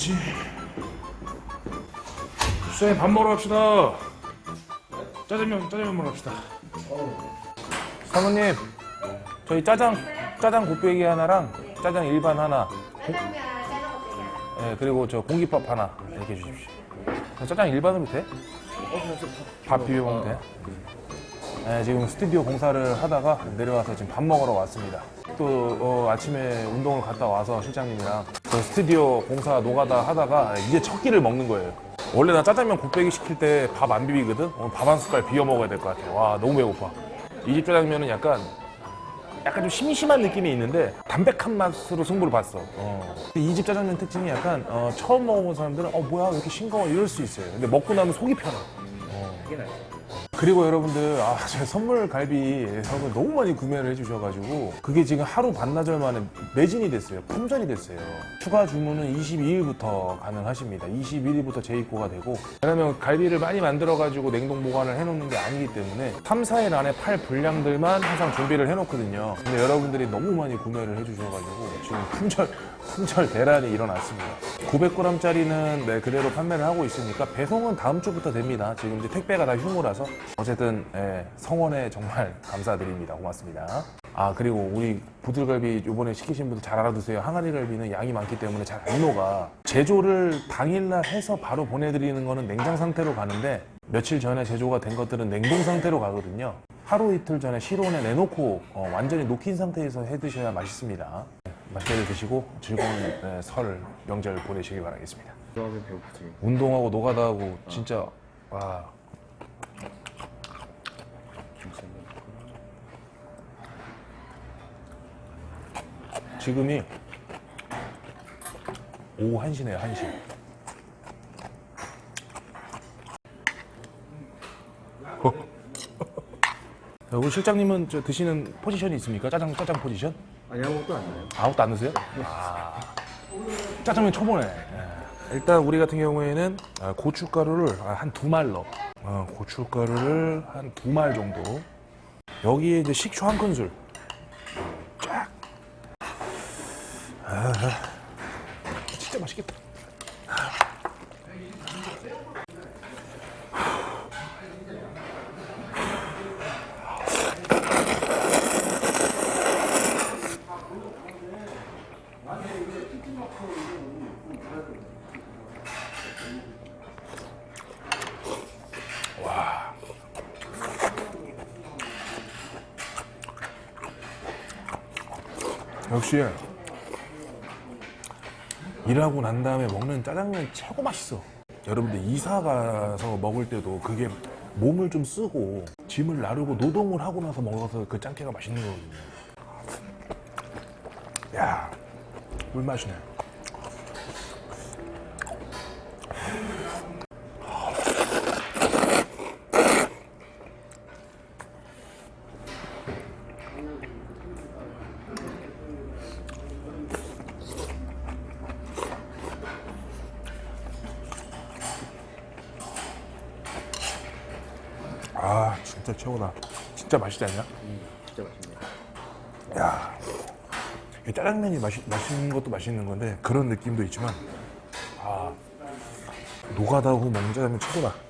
뭘 먹지? 수장님 밥 먹으러 갑시다. 짜장면 짜장면 먹으러 갑시다. 사모님 저희 짜장 짜장 곱빼기 하나랑 짜장 일반 하나 짜장면 짜장 곱빼기 하나. 예, 그리고 저 공깃밥 하나 이렇게 해 주십시오. 짜장 일반으로 돼? 밥 비벼 먹으면 돼? 예, 지금 스튜디오 공사를 하다가 내려와서 지금 밥 먹으러 왔습니다. 또 어, 아침에 운동을 갔다 와서 실장님이랑 그 스튜디오 공사 노가다 하다가 이제 첫 끼를 먹는 거예요. 원래 나 짜장면 곱빼기 시킬 때 밥 안 비비거든? 오늘 밥 한 숟갈 비워 먹어야 될 것 같아. 와, 너무 배고파. 이 집 짜장면은 약간 약간 좀 심심한 느낌이 있는데 담백한 맛으로 승부를 봤어. 이 집 짜장면 특징이 약간 어, 처음 먹어본 사람들은 어 뭐야 왜 이렇게 싱거워 이럴 수 있어요. 근데 먹고 나면 속이 편해. 그리고 여러분들 아 제가 선물 갈비 선물 너무 많이 구매를 해주셔가지고 그게 지금 하루 반나절 만에 매진이 됐어요. 품절이 됐어요. 추가 주문은 22일부터 가능하십니다. 21일부터 재입고가 되고 왜냐면 갈비를 많이 만들어가지고 냉동 보관을 해놓는 게 아니기 때문에 3, 4일 안에 팔 분량들만 항상 준비를 해놓거든요. 근데 여러분들이 너무 많이 구매를 해주셔가지고 지금 품절 품절 대란이 일어났습니다. 900g짜리는 네, 그대로 판매를 하고 있으니까 배송은 다음 주부터 됩니다. 지금 이제 택배가 다 휴무라서 어쨌든 예, 성원에 정말 감사드립니다. 고맙습니다. 아 그리고 우리 부들갈비 요번에 시키신 분들 잘 알아두세요. 항아리 갈비는 양이 많기 때문에 잘 안 녹아. 제조를 당일날 해서 바로 보내드리는 거는 냉장 상태로 가는데 며칠 전에 제조가 된 것들은 냉동 상태로 가거든요. 하루 이틀 전에 실온에 내놓고 어, 완전히 녹힌 상태에서 해 드셔야 맛있습니다. 맛있게 드시고 즐거운 네, 설 명절 보내시길 바라겠습니다. 배고프지. 운동하고 노가다 하고 진짜 와 지금이 오후 1시네요 1시 우리 실장님은 저 드시는 포지션이 있습니까? 짜장 짜장 포지션? 아니 아무것도 안 나요. 아무것도 안 드세요? 아. 짜장면 초보네. 예. 일단 우리 같은 경우에는 아, 고춧가루를 한 두 말 넣어. 어, 고춧가루를 한 두 말 정도. 여기에 이제 식초 한 큰술. 쫙. 아, 진 역시 일하고 난 다음에 먹는 짜장면 최고 맛있어. 여러분들 이사 가서 먹을 때도 그게 몸을 좀 쓰고 짐을 나르고 노동을 하고 나서 먹어서 그 짱깨가 맛있는 거거든요. 야, 꿀맛이네. 아, 진짜 최고다. 진짜 맛있지 않냐? 진짜 맛있네. 야, 이 짜장면이 맛이, 맛있는 것도 맛있는 건데 그런 느낌도 있지만 아 노가다 후 먹는 짜장면 최고다.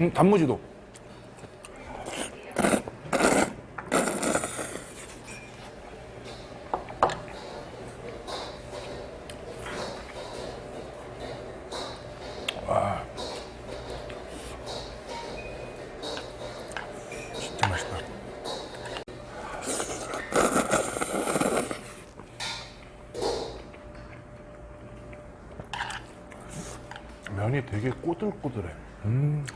음, 단무지도. 면이 되게 꼬들꼬들해. 음.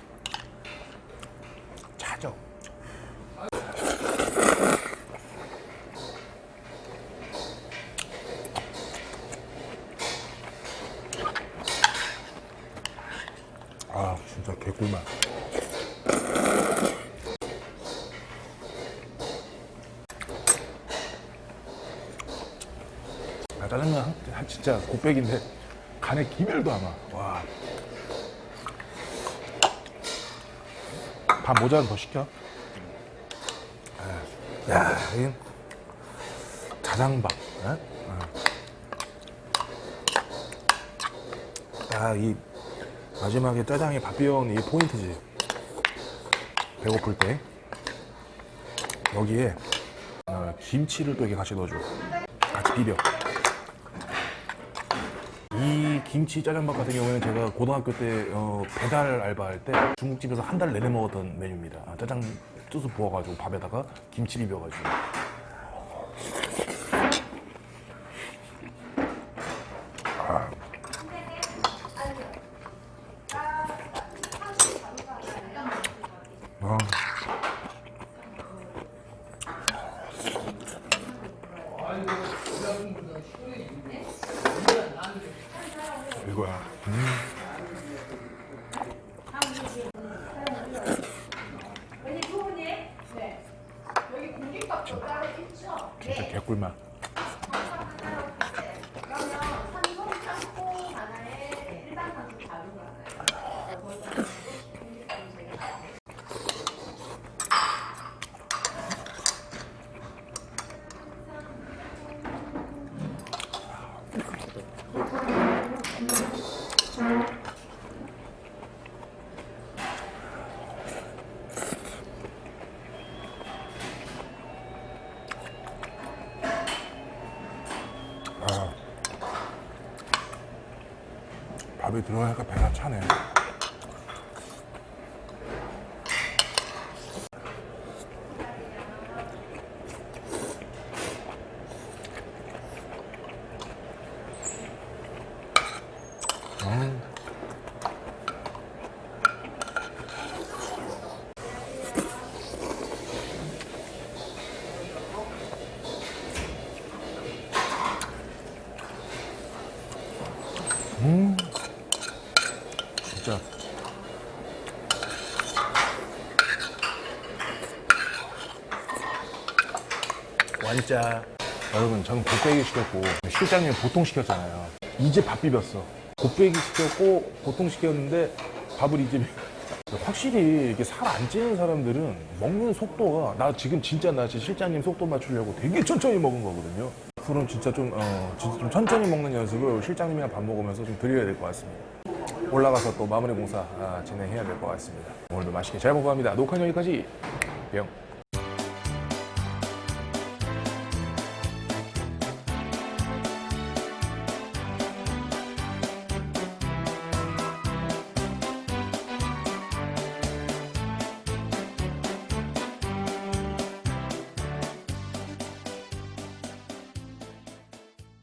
아, 진짜 개꿀맛. 아, 짜장면 진짜 곱백인데 간에 기별도 안 와. 와. 밥 모자는 더 시켜. 예. 야, 이 자장밥. 야, 이 마지막에 짜장에 밥 비벼먹는 이 포인트지. 배고플 때 여기에 어, 김치를 또 이렇게 같이 넣어줘. 같이 비벼. 이 김치 짜장밥 같은 경우에는 제가 고등학교 때 어, 배달 알바할 때 중국집에서 한 달 내내 먹었던 메뉴입니다. 아, 짜장 뜻을 부어가지고 밥에다가 김치 비벼가지고. 아. 진짜 개꿀맛. 밥이 들어가니까 배가 차네. 음. 진짜. 완짜. 여러분 저는 곱빼기 시켰고 실장님 보통 시켰잖아요. 이제 밥 비볐어. 곱빼기 시켰고 보통 시켰는데 밥을 이제 비- 확실히 이렇게 살 안 찌는 사람들은 먹는 속도가 나 지금 진짜 나 지금 실장님 속도 맞추려고 되게 천천히 먹은 거거든요. 앞으로는 진짜 좀, 어, 진짜 좀 천천히 먹는 연습을 실장님이랑 밥 먹으면서 좀 드려야 될 것 같습니다 올라가서 또 마무리 공사 아, 진행해야 될 것 같습니다. 오늘도 맛있게 잘 먹고 갑니다. 녹화는 여기까지. 뿅.